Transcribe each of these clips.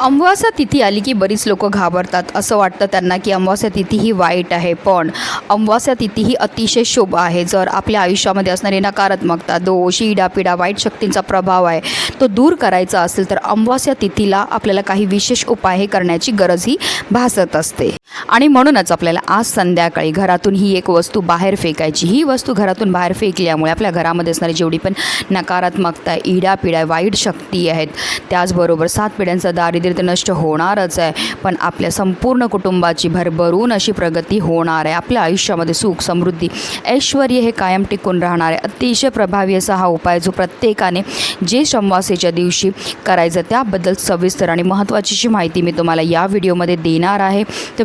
अमावास्या तिथी आली की बरीच लोक घाबरतात. असं वाटतं त्यांना की अमावास्या तिथी ही वाईट आहे. पण अमावास्या तिथी ही अतिशय शुभ आहे. जर आपल्या आयुष्यामध्ये असणारी नकारात्मकता दोष इडापिडा वाईट शक्तींचा प्रभाव आहे तो दूर करायचा असेल तर अमावास्या तिथीला आपल्याला काही विशेष उपाय हे करण्याची गरज ही भासत असते. आणि म्हणूनच आपल्याला आज संध्याकाळी घरातून ही एक वस्तू बाहेर फेकायची ही वस्तू घरातून बाहेर फेकल्यामुळे आपल्या घरामध्ये असणारी जेवढी पण नकारात्मकता आहे इडापिडा वाईट शक्ती आहेत त्याचबरोबर सात पिढ्यांचं दारिद्र्य तर नष्ट होणारच आहे पण आपल्या संपूर्ण कुटुंबाची भरभरून अशी प्रगती होणार आहे. आपल्या आयुष्यामध्ये सुख समृद्धी ऐश्वर हे कायम टिकून राहणार आहे. अतिशय प्रभावी असा हा उपाय जो प्रत्येकाने जे अमावास्येच्या दिवशी करायचं त्याबद्दल सविस्तर आणि महत्त्वाची अशी माहिती मी तुम्हाला या व्हिडिओमध्ये देणार आहे. तर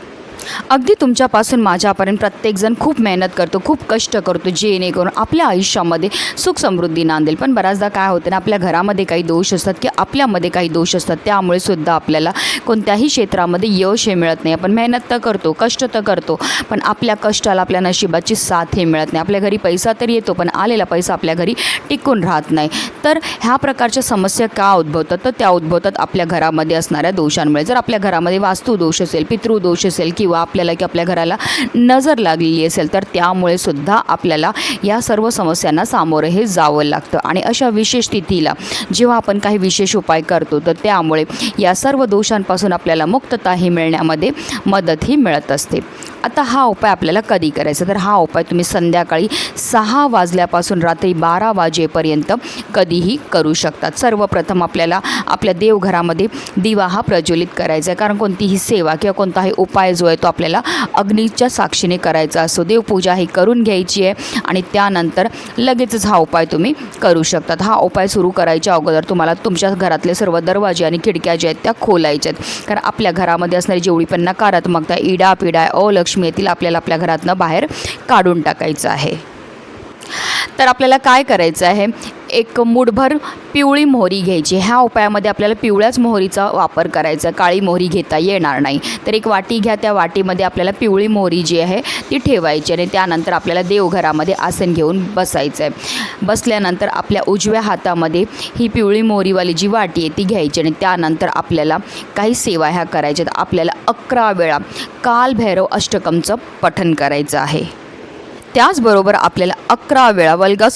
अगदी तुमच्यापासून माझ्यापर्यंत प्रत्येकजण खूप मेहनत करतो खूप कष्ट करतो जेणेकरून आपल्या आयुष्यामध्ये सुख समृद्धी नांदेल. पण बऱ्याचदा काय होतं ना आपल्या घरामध्ये काही दोष असतात की आपल्यामध्ये काही दोष असतात त्यामुळे सुद्धा आपल्याला कोणत्याही क्षेत्रामध्ये यश हे मिळत नाही. आपण मेहनत तर करतो कष्ट तर करतो पण आपल्या कष्टाला आपल्या नशिबाची साथ हे मिळत नाही. आपल्या घरी पैसा तर येतो पण आलेला पैसा आपल्या घरी टिकून राहत नाही. तर ह्या प्रकारच्या समस्या का उद्भवतात? तर त्या उद्भवतात आपल्या घरामध्ये असणाऱ्या दोषांमुळे. जर आपल्या घरामध्ये वास्तुदोष असेल पितृदोष असेल किंवा किंवा आपल्याला की आपल्या घराला नजर लागलेली असेल तर त्यामुळे सुद्धा आपल्याला या सर्व समस्यांना सामोरं हे जावं लागतं. आणि अशा विशेष स्थितीला जेव्हा आपण काही विशेष उपाय करतो तर त्यामुळे या सर्व दोषांपासून आपल्याला मुक्तताही मिळण्यामध्ये मदत ही मिळत असते. आता हा उपाय आपल्याला कधी करायचा? तर हा उपाय तुम्ही संध्याकाळी सहा वाजल्यापासून रात्री बारा वाजेपर्यंत कधीही करू शकतात. सर्वप्रथम आपल्याला आपल्या देवघरामध्ये दिवा हा प्रज्वलित करायचा आहे. कारण कोणतीही सेवा किंवा कोणताही उपाय जो आहे तो आपल्याला अग्नीच्या साक्षीने करायचा असतो. देवपूजा ही करून घ्यायची आहे आणि त्यानंतर लगेचच हा उपाय तुम्ही करू शकतात हा उपाय सुरू करायच्या अगोदर तुम्हाला तुमच्या घरातले सर्व दरवाजे आणि खिडक्या ज्या आहेत त्या खोलायच्या आहेत. कारण आपल्या घरामध्ये असणारी जेवढी पण नकारात्मकता इडा पिडा अलक्ष्मी येतील आपल्याला आपल्या घरातनं बाहेर काढून टाकायचं आहे. तर आपल्याला काय करायचं आहे? एक मुठभर पिवळी मोहरी घ्यायची. ह्या उपायामध्ये आपल्याला पिवळ्याच मोहरीचा वापर करायचा काळी मोहरी घेता येणार नाही. तर एक वाटी घ्या. त्या वाटीमध्ये आपल्याला पिवळी मोहरी जी आहे ती ठेवायची आणि त्यानंतर आपल्याला देवघरामध्ये आसन घेऊन बसायचं आहे बसल्यानंतर आपल्या उजव्या हातामध्ये ही पिवळी मोहरीवाली जी वाटी आहे ती घ्यायची आणि त्यानंतर आपल्याला काही सेवा ह्या करायच्या आहेत. आपल्याला अकरा वेळा कालभैरव अष्टकमचं पठन करायचं आहे. त्याचबरोबर आपल्याला अकरा वेळा वल्गा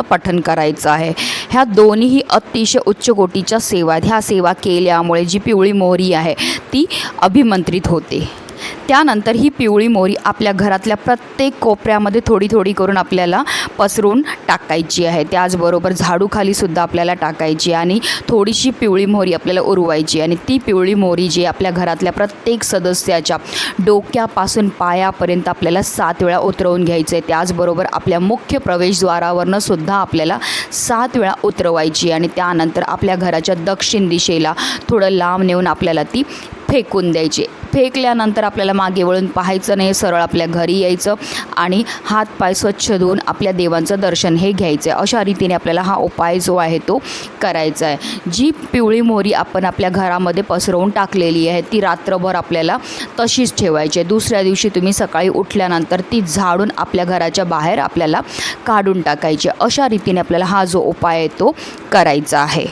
पठन करायचं आहे. ह्या दोन्हीही अतिशय उच्च कोटीच्या सेवा ह्या सेवा केल्यामुळे जी पिवळी मोहरी आहे ती अभिमंत्रित होते. त्यानंतर ही पिवळी मोहरी आपल्या घरातल्या प्रत्येक कोपऱ्यामध्ये थोडी थोडी करून आपल्याला पसरून टाकायची आहे. त्याचबरोबर झाडूखालीसुद्धा आपल्याला टाकायची आणि थोडीशी पिवळी मोहरी आपल्याला उरवायची आणि ती पिवळी मोहरी जी आपल्या घरातल्या प्रत्येक सदस्याच्या डोक्यापासून पायापर्यंत आपल्याला सात वेळा उतरवून घ्यायचं आहे. त्याचबरोबर आपल्या मुख्य प्रवेशद्वारावरनं सुद्धा आपल्याला सात वेळा उतरवायची आणि त्यानंतर आपल्या घराच्या दक्षिण दिशेला थोडं लांब नेऊन आपल्याला ती फेकून द्यायचे. फेकल्यानंतर आपल्याला मागे वळून पाहायचं नाही सरळ आपल्या घरी यायचं आणि हात पाय स्वच्छ धुवून आपल्या देवांचं दर्शन हे घ्यायचं आहे अशा रीतीने आपल्याला हा उपाय जो आहे तो करायचा आहे जी पिवळी मोहरी आपण आपल्या घरामध्ये पसरवून टाकलेली आहे ती रात्रभर आपल्याला तशीच ठेवायची आहे दुसऱ्या दिवशी तुम्ही सकाळी उठल्यानंतर ती झाडून आपल्या घराच्या बाहेर आपल्याला काढून टाकायची. अशा रीतीने आपल्याला हा जो उपाय आहे तो करायचा आहे.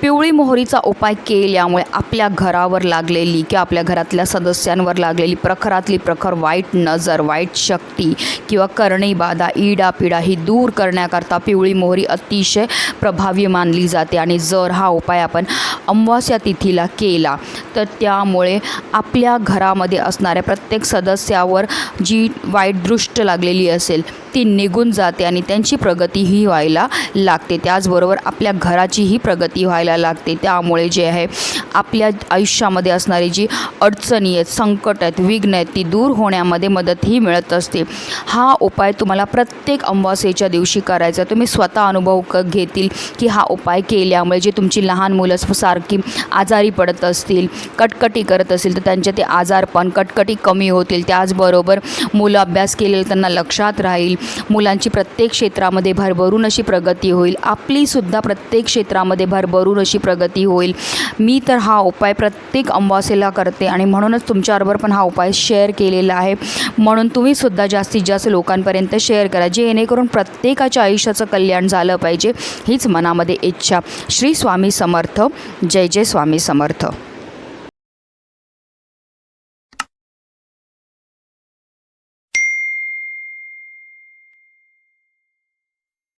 पिवळी मोहरीचा उपाय केल्यामुळे आपल्या घरावर लागलेली किंवा आपल्या घरातल्या सदस्यांवर लागलेली प्रखरातली प्रखर वाईट नजर वाईट शक्ती किंवा करणी बाधा इडापिडा ही दूर करण्याकरता पिवळी मोहरी अतिशय प्रभावी मानली जाते. आणि जर हा उपाय आपण अमावास्या तिथीला केला तर त्यामुळे आपल्या घरामध्ये असणाऱ्या प्रत्येक सदस्यावर जी वाईट दृष्ट लागलेली असेल ती निघून जाते आणि त्यांची प्रगतीही व्हायला लागते. त्याचबरोबर आपल्या घराचीही प्रगती व्हायला लागते. त्यामुळे जे आहे आपल्या आयुष्यामध्ये असणारी जी अडचणी आहेत संकट आहेत विघ्न आहेत ती दूर होण्यामध्ये मदतही मिळत असते. हा उपाय तुम्हाला प्रत्येक अमावास्येच्या दिवशी करायचा तुम्ही स्वतः अनुभव क घेतील की हा उपाय केल्यामुळे जे तुमची लहान मुलं सारखी आजारी पडत असतील कटकटी करत असतील तर त्यांचे ते आजारपण कटकटी कमी होतील. त्याचबरोबर मुलं अभ्यास केलेलं त्यांना लक्षात राहील. मुलांची प्रत्येक क्षेत्रामध्ये भरभरून अशी प्रगती होईल. आपलीसुद्धा प्रत्येक क्षेत्रामध्ये भरभरून अशी प्रगती होईल. मी तर हा उपाय प्रत्येक अमावास्येला करते आणि म्हणूनच तुमच्याबरोबर पण हा उपाय शेअर केलेला आहे. म्हणून तुम्हीसुद्धा जास्तीत जास्त लोकांपर्यंत शेअर करा. जेणेकरून प्रत्येकाच्या आयुष्याचं कल्याण झालं पाहिजे हीच मनामध्ये इच्छा. श्री स्वामी समर्थ. जय जय स्वामी समर्थ.